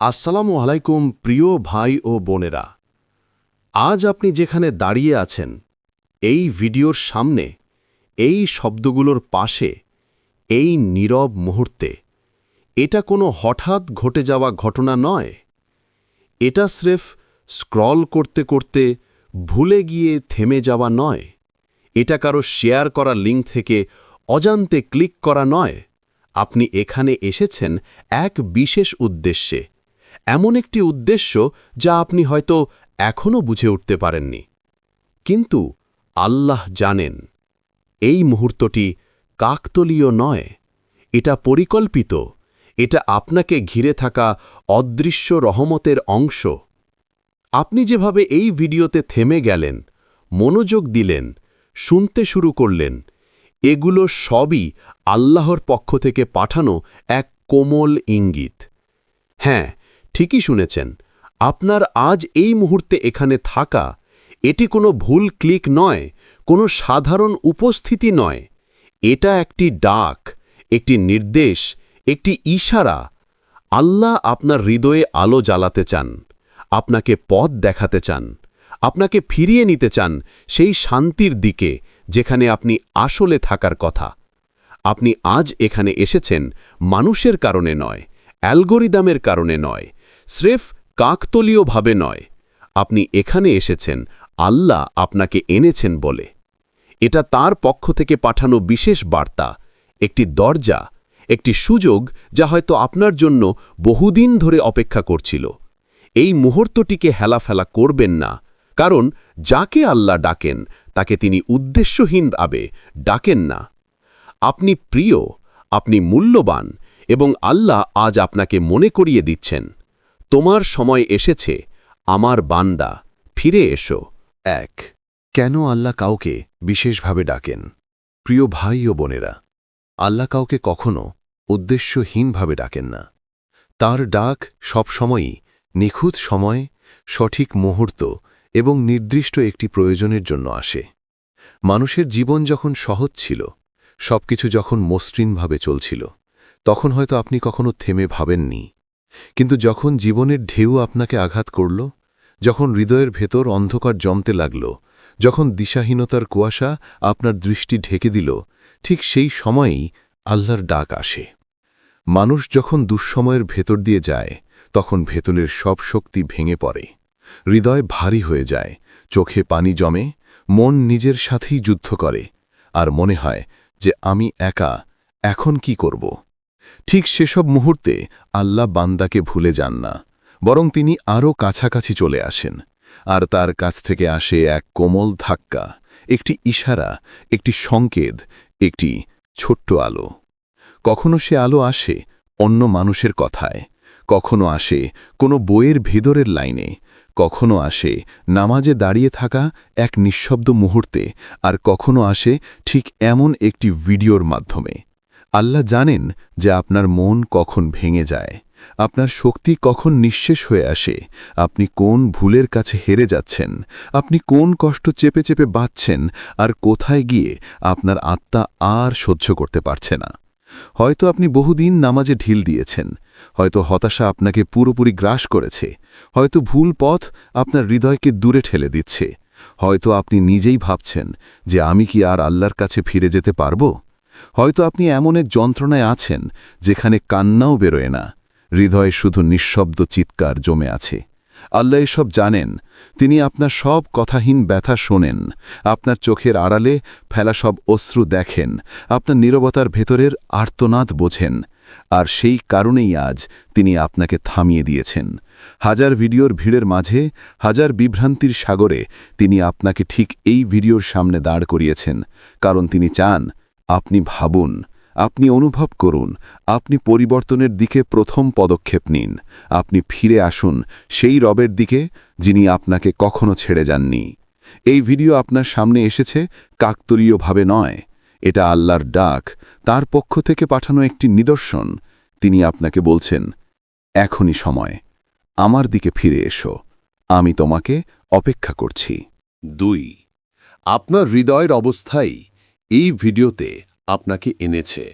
আসসালামু আলাইকুম, প্রিয় ভাই ও বোনেরা। আজ আপনি যেখানে দাঁড়িয়ে আছেন, এই ভিডিওর সামনে, এই শব্দগুলোর পাশে, এই নীরব মুহূর্তে, এটা কোনো হঠাৎ ঘটে যাওয়া ঘটনা নয়। এটা স্রেফ স্ক্রল করতে করতে ভুলে গিয়ে থেমে যাওয়া নয়। এটা কারও শেয়ার করা লিঙ্ক থেকে অজান্তে ক্লিক করা নয়। আপনি এখানে এসেছেন এক বিশেষ উদ্দেশ্যে। এমন একটি উদ্দেশ্য যা আপনি হয়তো এখনও বুঝে উঠতে পারেননি। কিন্তু আল্লাহ জানেন, এই মুহূর্তটি কাকতলীয় নয়, এটা পরিকল্পিত, এটা আপনাকে ঘিরে থাকা অদৃশ্য রহমতের অংশ। আপনি যেভাবে এই ভিডিওতে থেমে গেলেন, মনোযোগ দিলেন, শুনতে শুরু করলেন, এগুলো সবই আল্লাহর পক্ষ থেকে পাঠানো এক কোমল ইঙ্গিত। হ্যাঁ ঠিকই শুনেছেন, আপনার আজ এই মুহূর্তে এখানে থাকা, এটি কোনো ভুল ক্লিক নয়, কোনো সাধারণ উপস্থিতি নয়। এটা একটি ডাক, একটি নির্দেশ, একটি ইশারা। আল্লাহ আপনার হৃদয়ে আলো জ্বালাতে চান, আপনাকে পথ দেখাতে চান, আপনাকে ফিরিয়ে নিতে চান সেই শান্তির দিকে যেখানে আপনি আসলে থাকার কথা। আপনি আজ এখানে এসেছেন মানুষের কারণে নয়, অ্যালগোরিদামের কারণে নয় স্রেফ কাকতলীয়ভাবে নয়। আপনি এখানে এসেছেন, আল্লাহ আপনাকে এনেছেন বলে। এটা তার পক্ষ থেকে পাঠানো বিশেষ বার্তা, একটি দরজা, একটি সুযোগ যা হয়তো আপনার জন্য বহুদিন ধরে অপেক্ষা করছিল। এই মুহূর্তটিকে হেলাফেলা করবেন না, কারণ যাকে আল্লাহ ডাকেন, তাকে তিনি উদ্দেশ্যহীনভাবে ডাকেন না। আপনি প্রিয়, আপনি মূল্যবান এবং আল্লাহ আজ আপনাকে মনে করিয়ে দিচ্ছেন। তোমার সময় এসেছে, আমার বান্দা, ফিরে এসো। এক। কেন আল্লাহ কাউকে বিশেষভাবে ডাকেন? প্রিয় ভাই ও বোনেরা, আল্লাহ কাউকে কখনো উদ্দেশ্যহীনভাবে ডাকেন না। তার ডাক সবসময়ই নিখুঁত সময়, সঠিক মুহূর্ত এবং নির্দিষ্ট একটি প্রয়োজনের জন্য আসে। মানুষের জীবন যখন সহজ ছিল, সবকিছু যখন মসৃণভাবে চলছিল, তখন হয়তো আপনি কখনো থেমে ভাবেননি। কিন্তু যখন জীবনের ঢেউ আপনাকে আঘাত করল, যখন হৃদয়ের ভেতর অন্ধকার জমতে লাগল, যখন দিশাহীনতার কুয়াশা আপনার দৃষ্টি ঢেকে দিল, ঠিক সেই সময়েই আল্লাহর ডাক আসে। মানুষ যখন দুঃসময়ের ভেতর দিয়ে যায়, তখন ভেতরের সব শক্তি ভেঙে পড়ে। হৃদয় ভারী হয়ে যায়, চোখে পানি জমে, মন নিজের সাথেই যুদ্ধ করে, আর মনে হয় যে আমি একা, এখন কি করব? ঠিক সেসব মুহূর্তে আল্লাহ বান্দাকে ভুলে যান না, বরং তিনি আরও কাছাকাছি চলে আসেন, আর তার কাছ থেকে আসে এক কোমল ধাক্কা, একটি ইশারা, একটি সংকেত, একটি ছোট্ট আলো। কখনো সে আলো আসে অন্য মানুষের কথায়, কখনো আসে কোনো বইয়ের ভেতরের লাইনে, কখনো আসে নামাজে দাঁড়িয়ে থাকা এক নিঃশব্দ মুহূর্তে, আর কখনো আসে ঠিক এমন একটি ভিডিওর মাধ্যমে। আল্লাহ জানেন যে আপনার মন কখন ভেঙে যায়, আপনার শক্তি কখন নিঃশেষ হয়ে আসে, আপনি কোন ভুলের কাছে হেরে যাচ্ছেন, আপনি কোন কষ্ট চেপে চেপে বাঁচছেন, আর কোথায় গিয়ে আপনার আত্মা আর সহ্য করতে পারছে না। হয়তো আপনি বহুদিন নামাজে ঢিল দিয়েছেন, হয়তো হতাশা আপনাকে পুরোপুরি গ্রাস করেছে, হয়তো ভুল পথ আপনার হৃদয়কে দূরে ঠেলে দিচ্ছে, হয়তো আপনি নিজেই ভাবছেন যে আমি কি আর আল্লাহর কাছে ফিরে যেতে পারব? হয়তো আপনি এমন এক যন্ত্রণায় আছেন যেখানে কান্নাও বেরোয় না। হৃদয়ে শুধু নিঃশব্দ চিৎকার জমে আছে। আল্লাহ এসব জানেন। তিনি আপনার সব কথাহীন ব্যথা শোনেন। আপনার চোখের আড়ালে ফেলা সব অশ্রু দেখেন। আপনার নীরবতার ভেতরের আর্তনাদ বোঝেন। আর সেই কারণেই আজ তিনি আপনাকে থামিয়ে দিয়েছেন। হাজার ভিডিওর ভিড়ের মাঝে, হাজার বিভ্রান্তির সাগরে তিনি আপনাকে ঠিক এই ভিডিওর সামনে দাঁড় করিয়েছেন। কারণ তিনি চান আপনি ভাবুন, আপনি অনুভব করুন, আপনি পরিবর্তনের দিকে প্রথম পদক্ষেপ নিন, আপনি ফিরে আসুন সেই রবের দিকে যিনি আপনাকে কখনো ছেড়ে যাননি। এই ভিডিও আপনার সামনে এসেছে কাকতলীয়ভাবে নয়, এটা আল্লাহর ডাক, তার পক্ষ থেকে পাঠানো একটি নিদর্শন, তিনি আপনাকে বলছেন, এখনই সময়, আমার দিকে ফিরে এসো, আমি তোমাকে অপেক্ষা করছি। দুই, আপনার হৃদয়ের অবস্থাই এই ভিডিওতে আপনাকে এনেছে।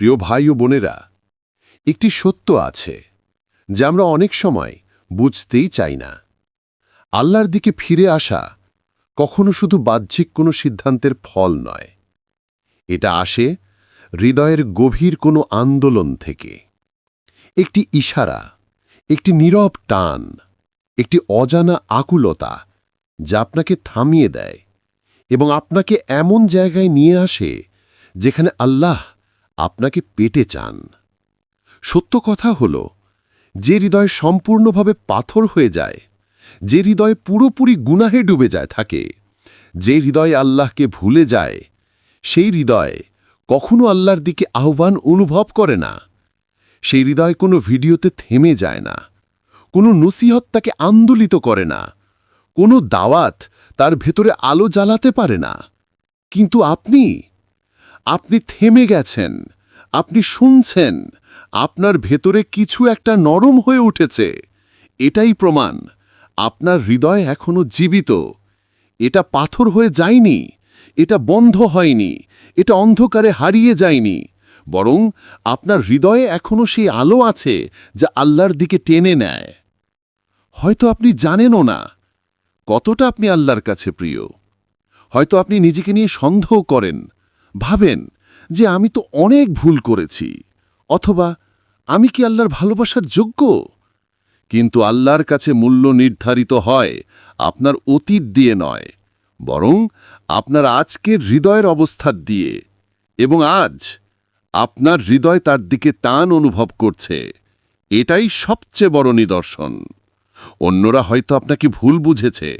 প্রিয় ভাই ও বোনেরা, একটি সত্য আছে যে আমরা অনেক সময় বুঝতেই চাই না। আল্লাহর দিকে ফিরে আসা কখনো শুধু বাহ্যিক কোনো সিদ্ধান্তের ফল নয়। এটা আসে হৃদয়ের গভীর কোনো আন্দোলন থেকে। একটি ইশারা, একটি নীরব টান, একটি অজানা আকুলতা যা আপনাকে থামিয়ে দেয়। এবং আপনাকে এমন জায়গায় নিয়ে আসে যেখানে আল্লাহ আপনাকে পেটে চান। সত্য কথা হল, যে হৃদয় সম্পূর্ণভাবে পাথর হয়ে যায়, যে হৃদয় পুরোপুরি গুনাহে ডুবে যায় থাকে, যে হৃদয় আল্লাহকে ভুলে যায়, সেই হৃদয় কখনো আল্লাহর দিকে আহ্বান অনুভব করে না। সেই হৃদয় কোনো ভিডিওতে থেমে যায় না, কোনো নসিহত তাকে আন্দোলিত করে না, কোনো দাওয়াত তার ভেতরে আলো জ্বালাতে পারে না। কিন্তু আপনি আপনি থেমে গেছেন, আপনি শুনছেন, আপনার ভেতরে কিছু একটা নরম হয়ে উঠেছে। এটাই প্রমাণ, আপনার হৃদয় এখনও জীবিত। এটা পাথর হয়ে যায়নি, এটা বন্ধ হয়নি, এটা অন্ধকারে হারিয়ে যায়নি। বরং আপনার হৃদয়ে এখনও সেই আলো আছে যা আল্লাহর দিকে টেনে নেয়। হয়তো আপনি জানেনও না কতটা আপনি আল্লাহর কাছে প্রিয়? হয়তো আপনি নিজেকে নিয়ে সন্দেহ করেন, ভাবেন যে আমি তো অনেক ভুল করেছি, অথবা আমি কি আল্লাহর ভালোবাসার যোগ্য? কিন্তু আল্লাহর কাছে মূল্য নির্ধারিত হয় আপনার অতীত দিয়ে নয়, বরং আপনার আজকের হৃদয়ের অবস্থার দিয়ে, এবং আজ আপনার হৃদয় তার দিকে টান অনুভব করছে। এটাই সবচেয়ে বড় নিদর্শন। অন্যরা হয়তো আপনাকে ভুল বুঝেছে।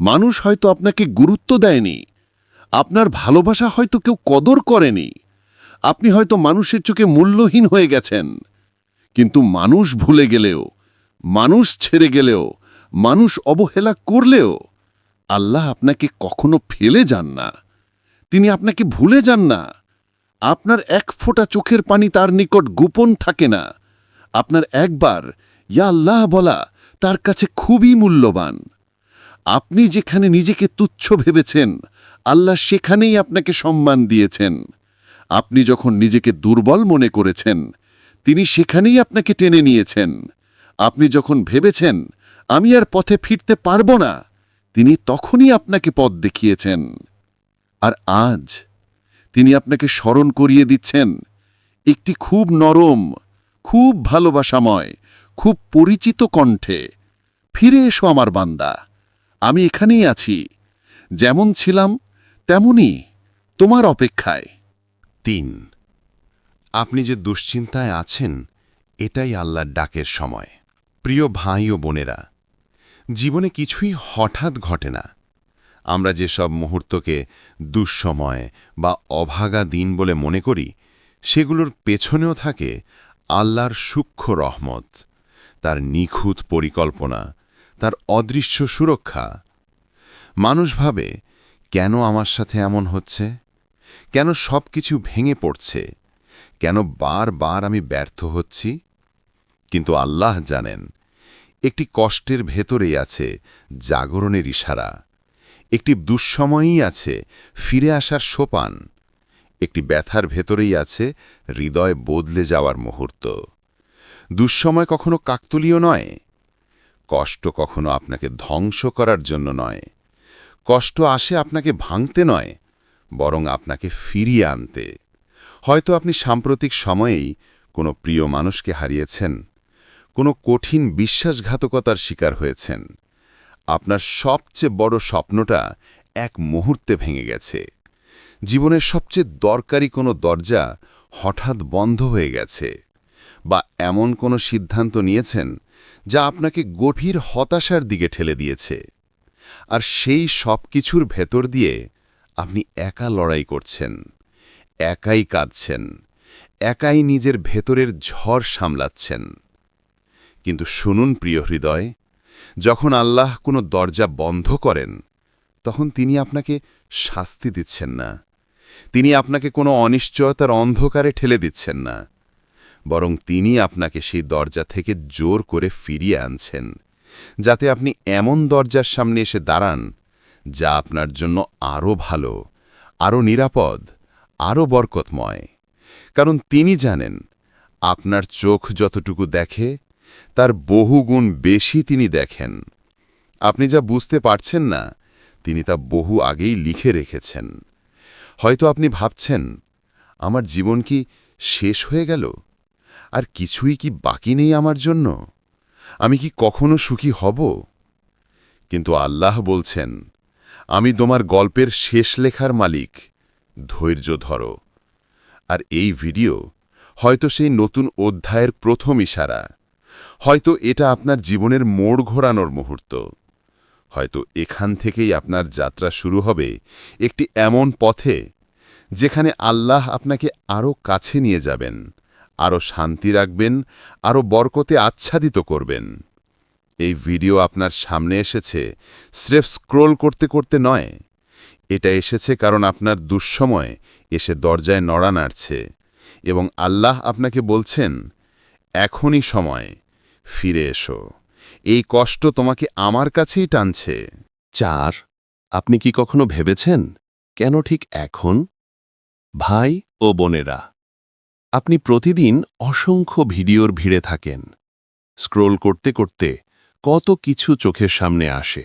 মানুষ হয়তো আপনাকে গুরুত্ব দেয়নি। আপনার ভালোবাসা হয়তো কেউ কদর করেনি। আপনি হয়তো মানুষের চোখে মূল্যহীন হয়ে গেছেন। কিন্তু মানুষ ভুলে গেলেও, মানুষ ছেড়ে গেলেও, মানুষ অবহেলা করলেও, আল্লাহ আপনাকে কখনো ফেলে যান না। তিনি আপনাকে ভুলে যান না। আপনার এক ফোঁটা চোখের পানি তার নিকট গোপন থাকে না। আপনার একবার, ইয়া আল্লাহ বলা তার কাছে খুবই মূল্যবান। আপনি যেখানে নিজেকে তুচ্ছ ভেবেছেন, আল্লাহ সেখানেই আপনাকে সম্মান দিয়েছেন। আপনি যখন নিজেকে দুর্বল মনে করেছেন, তিনি সেখানেই আপনাকে টেনে নিয়েছেন। আপনি যখন ভেবেছেন, আমি আর পথে ফিরতে পারব না, তিনি তখনই আপনাকে পথ দেখিয়েছেন। আর আজ তিনি আপনাকে স্মরণ করিয়ে দিচ্ছেন, একটি খুব নরম, খুব ভালোবাসাময় খুব পরিচিত কণ্ঠে, ফিরে এসো আমার বান্দা, আমি এখানেই আছি, যেমন ছিলাম, তেমনই তোমার অপেক্ষায়। তিন, আপনি যে দুশ্চিন্তায় আছেন, এটাই আল্লাহর ডাকের সময়। প্রিয় ভাই ও বোনেরা, জীবনে কিছুই হঠাৎ ঘটে না। আমরা যেসব মুহূর্তকে দুঃসময় বা অভাগা দিন বলে মনে করি, সেগুলোর পেছনেও থাকে আল্লাহর সূক্ষ্ম রহমত। তার নিখুঁত পরিকল্পনা, তার অদৃশ্য সুরক্ষা। মানুষ ভাবে, কেন আমার সাথে এমন হচ্ছে? কেন সব কিছু ভেঙে পড়ছে? কেন বারবার আমি ব্যর্থ হচ্ছি? কিন্তু আল্লাহ জানেন, একটি কষ্টের ভেতরেই আছে জাগরণের ইশারা। একটি দুঃসময়ই আছে ফিরে আসার সোপান। একটি ব্যথার ভেতরেই আছে হৃদয় বদলে যাওয়ার মুহূর্ত। দুঃসময় কখনো কাকতুলীয় নয়। কষ্ট কখনো আপনাকে ধ্বংস করার জন্য নয়। কষ্ট আসে আপনাকে ভাঙতে নয়, বরং আপনাকে ফিরিয়ে আনতে। হয়তো আপনি সাম্প্রতিক সময়েই কোনো প্রিয় মানুষকে হারিয়েছেন, কোনো কঠিন বিশ্বাসঘাতকতার শিকার হয়েছেন। আপনার সবচেয়ে বড় স্বপ্নটা এক মুহূর্তে ভেঙে গেছে। জীবনের সবচেয়ে দরকারি কোনো দরজা হঠাৎ বন্ধ হয়ে গেছে। বা এমন কোনো সিদ্ধান্ত নিয়েছেন যা আপনাকে গভীর হতাশার দিকে ঠেলে দিয়েছে। আর সেই সব কিছুর ভেতর দিয়ে আপনি একা লড়াই করছেন, একাই কাঁদছেন, একাই নিজের ভেতরের ঝড় সামলাচ্ছেন। কিন্তু শুনুন প্রিয় হৃদয়, যখন আল্লাহ কোনো দরজা বন্ধ করেন, তখন তিনি আপনাকে শাস্তি দিচ্ছেন না। তিনি আপনাকে কোনো অনিশ্চয়তার অন্ধকারে ঠেলে দিচ্ছেন না। বরং তিনি আপনাকে সেই দরজা থেকে জোর করে ফিরিয়ে আনছেন, যাতে আপনি এমন দরজার সামনে এসে দাঁড়ান, যা আপনার জন্য আরও ভালো, আরও নিরাপদ, আরও বরকতময়। কারণ তিনি জানেন, আপনার চোখ যতটুকু দেখে, তার বহুগুণ বেশি তিনি দেখেন। আপনি যা বুঝতে পারছেন না, তিনি তা বহু আগেই লিখে রেখেছেন। হয়তো আপনি ভাবছেন, আমার জীবন কি শেষ হয়ে গেল? আর কিছুই কি বাকি নেই আমার জন্য? আমি কি কখনো সুখী হব? কিন্তু আল্লাহ বলছেন, আমি তোমার গল্পের শেষ লেখার মালিক, ধৈর্য ধরো। আর এই ভিডিও হয়তো সেই নতুন অধ্যায়ের প্রথম ইশারা। হয়তো এটা আপনার জীবনের মোড় ঘোরানোর মুহূর্ত। হয়তো এখান থেকেই আপনার যাত্রা শুরু হবে একটি এমন পথে, যেখানে আল্লাহ আপনাকে আরও কাছে নিয়ে যাবেন। আরও শান্তি রাখবেন আরও বরকতে আচ্ছাদিত করবেন। এই ভিডিও আপনার সামনে এসেছে, স্রেফ স্ক্রোল করতে করতে নয়। এটা এসেছে কারণ আপনার দুঃসময় এসে দরজায় নড়া নাড়ছে এবং আল্লাহ আপনাকে বলছেন, এখনই সময়, ফিরে এসো। এই কষ্ট তোমাকে আমার কাছেই টানছে। চার, আপনি কি কখনো ভেবেছেন, কেন ঠিক এখন? ভাই ও বোনেরা আপনি প্রতিদিন অসংখ্য ভিডিওর ভিড়ে থাকেন। স্ক্রোল করতে করতে কত কিছু চোখের সামনে আসে।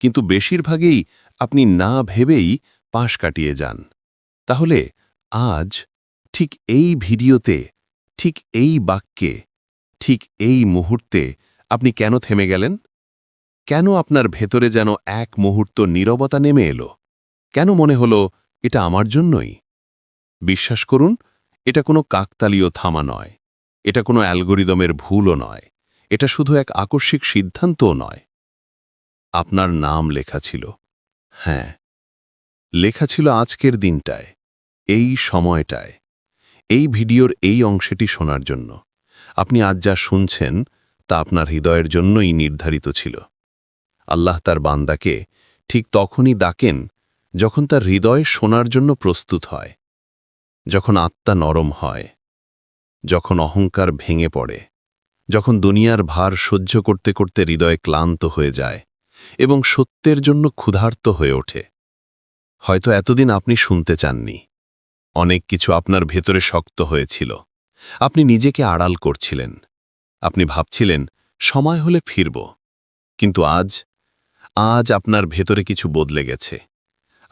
কিন্তু বেশিরভাগেই আপনি না ভেবেই পাশ কাটিয়ে যান। তাহলে আজ ঠিক এই ভিডিওতে, ঠিক এই বাক্যে, ঠিক এই মুহূর্তে আপনি কেন থেমে গেলেন? কেন আপনার ভেতরে যেন এক মুহূর্ত নীরবতা নেমে এলো? কেন মনে হলো এটা আমার জন্যই? বিশ্বাস করুন এটা কোনো কাকতালীয় থামা নয়। এটা কোনো অ্যালগোরিদমের ভুলও নয়। এটা শুধু এক আকস্মিক সিদ্ধান্তও নয়। আপনার নাম লেখা ছিল। হ্যাঁ। লেখা ছিল আজকের দিনটায়, এই সময়টায়। এই ভিডিওর এই অংশটি শোনার জন্য। আপনি আজ যা শুনছেন, তা আপনার হৃদয়ের জন্যই নির্ধারিত ছিল। আল্লাহ তার বান্দাকে ঠিক তখনই ডাকেন, যখন তার হৃদয় শোনার জন্য প্রস্তুত হয়। যখন আত্মা নরম হয়, যখন অহংকার ভেঙে পড়ে, যখন দুনিয়ার ভার সহ্য করতে করতে হৃদয় ক্লান্ত হয়ে যায় এবং সত্যের জন্য ক্ষুধার্ত হয়ে ওঠে, হয়তো এতদিন আপনি শুনতে চাননি। অনেক কিছু আপনার ভেতরে শক্ত হয়েছিল। আপনি নিজেকে আড়াল করছিলেন। আপনি ভাবছিলেন, সময় হলে ফিরব। কিন্তু আজ আজ আপনার ভেতরে কিছু বদলে গেছে।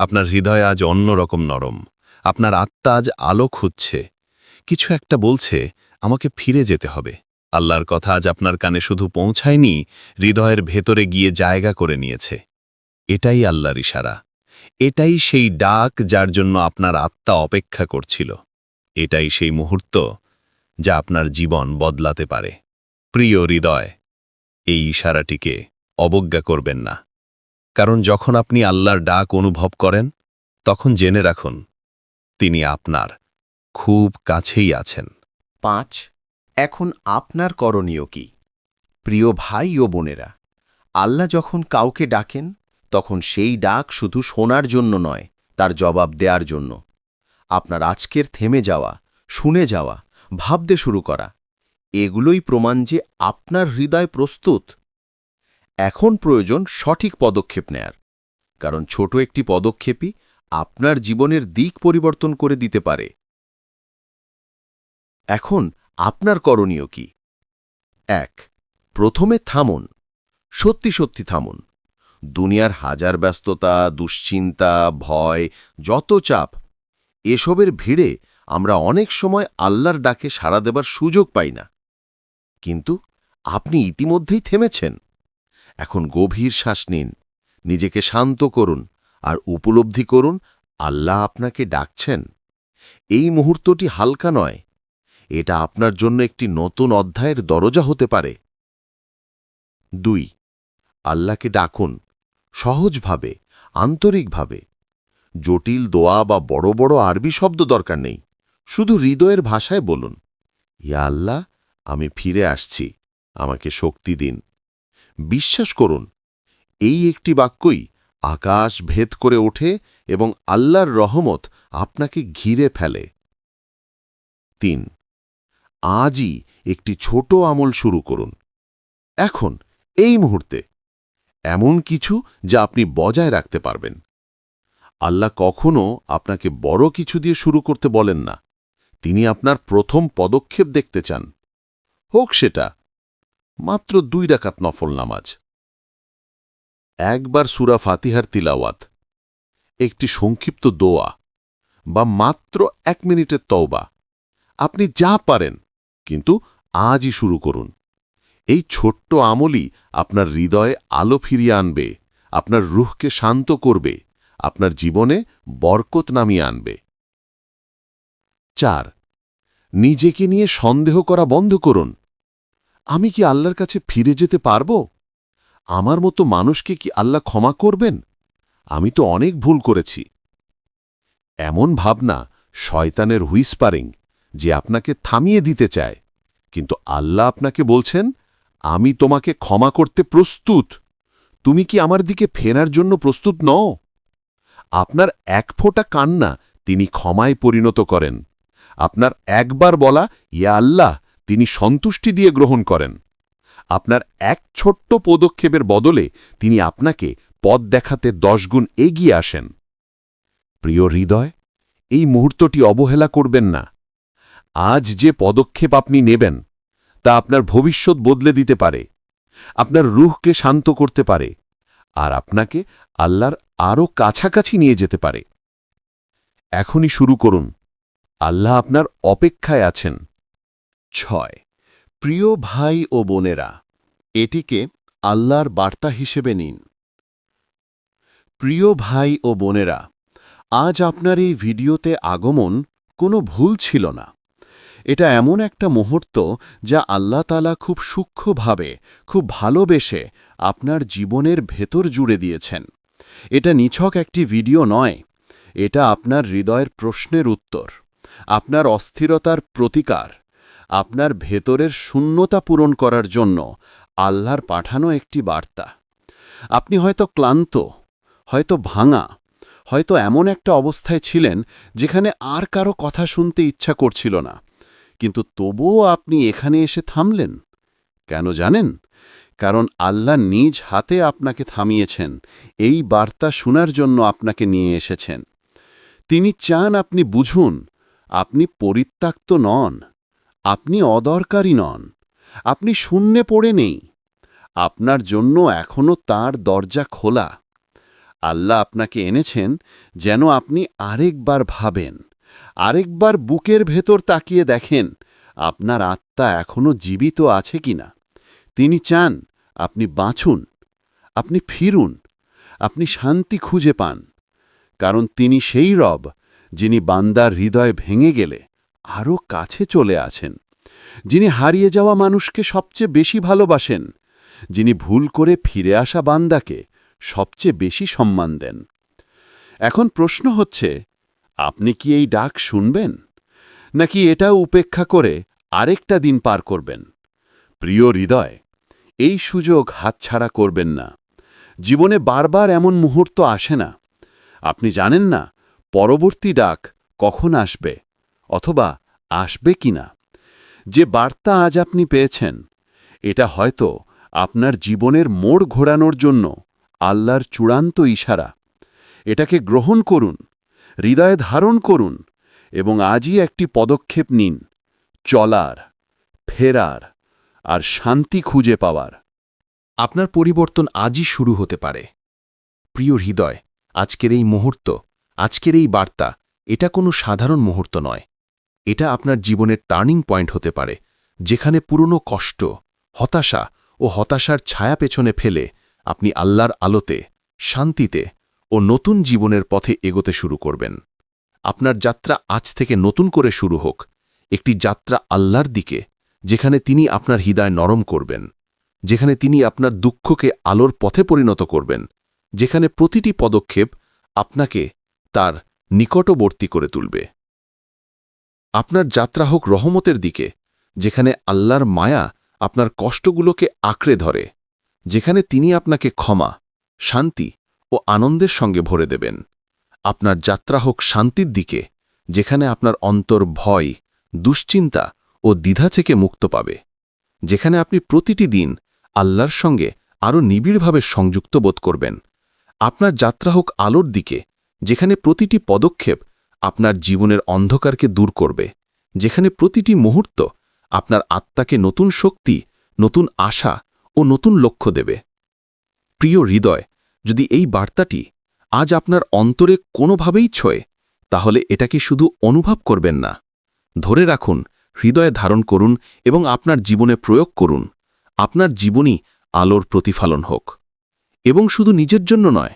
আপনার হৃদয় আজ অন্যরকম নরম। আপনার আত্মা আজ আলো খুঁজছে। কিছু একটা বলছে, আমাকে ফিরে যেতে হবে। আল্লাহর কথা আজ আপনার কানে শুধু পৌঁছায়নি, হৃদয়ের ভেতরে গিয়ে জায়গা করে নিয়েছে। এটাই আল্লাহর ইশারা। এটাই সেই ডাক যার জন্য আপনার আত্মা অপেক্ষা করছিল। এটাই সেই মুহূর্ত যা আপনার জীবন বদলাতে পারে। প্রিয় হৃদয়, এই ইশারাটিকে অবজ্ঞা করবেন না। কারণ যখন আপনি আল্লাহর ডাক অনুভব করেন, তখন জেনে রাখুন তিনি আপনার খুব কাছেই আছেন। পাঁচ, এখন আপনার করণীয় কি? প্রিয় ভাই ও বোনেরা, আল্লাহ যখন কাউকে ডাকেন, তখন সেই ডাক শুধু শোনার জন্য নয়, তার জবাব দেওয়ার জন্য। আপনার আজকের থেমে যাওয়া, শুনে যাওয়া, ভাবতে শুরু করা, এগুলোই প্রমাণ যে আপনার হৃদয় প্রস্তুত। এখন প্রয়োজন সঠিক পদক্ষেপ নেয়ার, কারণ ছোট একটি পদক্ষেপই আপনার জীবনের দিক পরিবর্তন করে দিতে পারে। এখন আপনার করণীয় কি? এক, প্রথমে থামুন। সত্যি সত্যি থামুন। দুনিয়ার হাজার ব্যস্ততা, দুশ্চিন্তা, ভয়, যত চাপ, এসবের ভিড়ে আমরা অনেক সময় আল্লাহর ডাকে সাড়া দেবার সুযোগ পাই না। কিন্তু আপনি ইতিমধ্যেই থেমেছেন। এখন গভীর শ্বাস নিন। নিজেকে শান্ত করুন। আর উপলব্ধি করুন, আল্লাহ আপনাকে ডাকছেন। এই মুহূর্তটি হালকা নয়, এটা আপনার জন্য একটি নতুন অধ্যায়ের দরজা হতে পারে। দুই, আল্লাহকে ডাকুন, সহজভাবে, আন্তরিকভাবে। জটিল দোয়া বা বড় বড় আরবি শব্দ দরকার নেই, শুধু হৃদয়ের ভাষায় বলুন, ইয়া আল্লাহ, আমি ফিরে আসছি, আমাকে শক্তি দিন। বিশ্বাস করুন, এই একটি বাক্যই আকাশ ভেদ করে ওঠে এবং আল্লাহর রহমত আপনাকে ঘিরে ফেলে। তিন, আজই একটি ছোট আমল শুরু করুন। এখন, এই মুহূর্তে, এমন কিছু যা আপনি বজায় রাখতে পারবেন। আল্লাহ কখনও আপনাকে বড় কিছু দিয়ে শুরু করতে বলেন না। তিনি আপনার প্রথম পদক্ষেপ দেখতে চান। হোক সেটা, মাত্র দুই ডাকাত নফল নামাজ। একবার সুরা ফাতিহার তিলাওয়াত, একটি সংক্ষিপ্ত দোয়া বা মাত্র এক মিনিটের তওবা, আপনি যা পারেন, কিন্তু আজই শুরু করুন। এই ছোট্ট আমলই আপনার হৃদয়ে আলো ফিরিয়ে আনবে, আপনার রুহকে শান্ত করবে, আপনার জীবনে বরকত নামিয়ে আনবে। চার, নিজেকে নিয়ে সন্দেহ করা বন্ধ করুন। আমি কি আল্লাহর কাছে ফিরে যেতে পারব? আমার মতো মানুষকে কি আল্লাহ ক্ষমা করবেন? আমি তো অনেক ভুল করেছি। এমন ভাবনা শয়তানের হুইসপারিং যে আপনাকে থামিয়ে দিতে চায়। কিন্তু আল্লাহ আপনাকে বলছেন, আমি তোমাকে ক্ষমা করতে প্রস্তুত। তুমি কি আমার দিকে ফেরার জন্য প্রস্তুত নও? আপনার এক ফোঁটা কান্না তিনি ক্ষমায় পরিণত করেন। আপনার একবার বলা, ইয়া আল্লাহ, তিনি সন্তুষ্টি দিয়ে গ্রহণ করেন। আপনার এক ছোট্ট পদক্ষেপের বদলে তিনি আপনাকে পথ দেখাতে দশগুণ এগিয়ে আসেন। প্রিয় হৃদয়, এই মুহূর্তটি অবহেলা করবেন না। আজ যে পদক্ষেপ আপনি নেবেন, তা আপনার ভবিষ্যৎ বদলে দিতে পারে, আপনার রুহকে শান্ত করতে পারে, আর আপনাকে আল্লাহর আরও কাছাকাছি নিয়ে যেতে পারে। এখনই শুরু করুন। আল্লাহ আপনার অপেক্ষায় আছেন। ছয় প্রিয় ভাই ও বোনেরা, এটিকে আল্লাহর বার্তা হিসেবে নিন। প্রিয় ভাই ও বোনেরা, আজ আপনার এই ভিডিওতে আগমন কোনো ভুল ছিল না। এটা এমন একটা মুহূর্ত যা আল্লাহ তালা খুব সূক্ষ্মভাবে, খুব ভালোবেসে আপনার জীবনের ভেতর জুড়ে দিয়েছেন। এটা নিছক একটি ভিডিও নয়, এটা আপনার হৃদয়ের প্রশ্নের উত্তর, আপনার অস্থিরতার প্রতিকার আপনার ভেতরের শূন্যতা পূরণ করার জন্য আল্লাহর পাঠানো একটি বার্তা। আপনি হয়তো ক্লান্ত, হয়তো ভাঙা, হয়তো এমন একটা অবস্থায় ছিলেন যেখানে আর কারও কথা শুনতে ইচ্ছা করছিল না। কিন্তু তবুও আপনি এখানে এসে থামলেন। কেন জানেন? কারণ আল্লাহ নিজ হাতে আপনাকে থামিয়েছেন, এই বার্তা শোনার জন্য আপনাকে নিয়ে এসেছেন। তিনি চান আপনি বুঝুন, আপনি পরিত্যক্ত নন। আপনি অদরকারী নন। আপনি শূন্যে পড়ে নেই। আপনার জন্য এখনও তার দরজা খোলা। আল্লাহ আপনাকে এনেছেন যেন আপনি আরেকবার ভাবেন। আরেকবার বুকের ভেতর তাকিয়ে দেখেন, আপনার আত্মা এখনও জীবিত আছে কিনা। তিনি চান আপনি বাঁচুন, আপনি ফিরুন, আপনি শান্তি খুঁজে পান। কারণ তিনি সেই রব যিনি বান্দার হৃদয় ভেঙে গেলে আরও কাছে চলে আছেন যিনি হারিয়ে যাওয়া মানুষকে সবচেয়ে বেশি ভালোবাসেন, যিনি ভুল করে ফিরে আসা বান্দাকে সবচেয়ে বেশি সম্মান দেন। এখন প্রশ্ন হচ্ছে, আপনি কি এই ডাক শুনবেন? নাকি এটা উপেক্ষা করে আরেকটা দিন পার করবেন? প্রিয় হৃদয়, এই সুযোগ হাতছাড়া করবেন না। জীবনে বারবার এমন মুহূর্ত আসে না। আপনি জানেন না, পরবর্তী ডাক কখন আসবে। অথবা আসবে কিনা? যে বার্তা আজ আপনি পেয়েছেন, এটা হয়তো আপনার জীবনের মোড় ঘোরানোর জন্য আল্লাহর চূড়ান্ত ইশারা। এটাকে গ্রহণ করুন, হৃদয়ে ধারণ করুন এবং আজই একটি পদক্ষেপ নিন, চলার, ফেরার আর শান্তি খুঁজে পাওয়ার। আপনার পরিবর্তন আজই শুরু হতে পারে। প্রিয় হৃদয়, আজকের এই মুহূর্ত, আজকের এই বার্তা, এটা কোনো সাধারণ মুহূর্ত নয়। এটা আপনার জীবনের টার্নিং পয়েন্ট হতে পারে, যেখানে পুরনো কষ্ট, হতাশা ও হতাশার ছায়া পেছনে ফেলে আপনি আল্লাহর আলোতে, শান্তিতে ও নতুন জীবনের পথে এগোতে শুরু করবেন। আপনার যাত্রা আজ থেকে নতুন করে শুরু হোক, একটি যাত্রা আল্লাহর দিকে, যেখানে তিনি আপনার হৃদয় নরম করবেন, যেখানে তিনি আপনার দুঃখকে আলোর পথে পরিণত করবেন, যেখানে প্রতিটি পদক্ষেপ আপনাকে তার নিকটবর্তী করে তুলবে। আপনার যাত্রা হোক রহমতের দিকে, যেখানে আল্লাহর মায়া আপনার কষ্টগুলোকে আঁকড়ে ধরে, যেখানে তিনি আপনাকে ক্ষমা, শান্তি ও আনন্দের সঙ্গে ভরে দেবেন। আপনার যাত্রা হোক শান্তির দিকে, যেখানে আপনার অন্তর ভয়, দুশ্চিন্তা ও দ্বিধা থেকে মুক্ত পাবে, যেখানে আপনি প্রতিটি দিন আল্লাহর সঙ্গে আরও নিবিড়ভাবে সংযুক্ত বোধ করবেন। আপনার যাত্রা হোক আলোর দিকে, যেখানে প্রতিটি পদক্ষেপ আপনার জীবনের অন্ধকারকে দূর করবে। যেখানে প্রতিটি মুহূর্ত আপনার আত্মাকে নতুন শক্তি, নতুন আশা ও নতুন লক্ষ্য দেবে। প্রিয় হৃদয়, যদি এই বার্তাটি আজ আপনার অন্তরে কোনোভাবেই ছোঁয়, তাহলে এটাকে শুধু অনুভব করবেন না। ধরে রাখুন, হৃদয়ে ধারণ করুন এবং আপনার জীবনে প্রয়োগ করুন। আপনার জীবনই আলোর প্রতিফলন হোক। এবং শুধু নিজের জন্য নয়,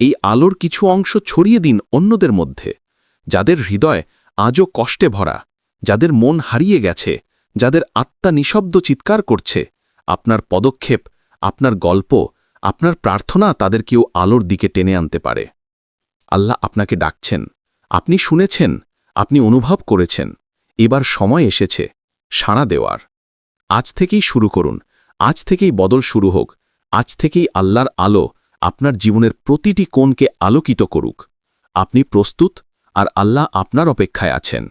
এই আলোর কিছু অংশ ছড়িয়ে দিন অন্যদের মধ্যে। যাদের হৃদয় আজও কষ্টে ভরা, যাদের মন হারিয়ে গেছে, যাদের আত্মা নিঃশব্দ চিৎকার করছে, আপনার পদক্ষেপ, আপনার গল্প, আপনার প্রার্থনা তাদের কেউ আলোর দিকে টেনে আনতে পারে। আল্লাহ আপনাকে ডাকছেন, আপনি শুনেছেন, আপনি অনুভব করেছেন, এবার সময় এসেছে, সাড়া দেওয়ার। আজ থেকেই শুরু করুন, আজ থেকেই বদল শুরু হোক, আজ থেকেই আল্লাহর আলো আপনার জীবনের প্রতিটি কোণকে আলোকিত করুক। আপনি প্রস্তুত আর আল্লাহ আপনার অপেক্ষায় আছেন।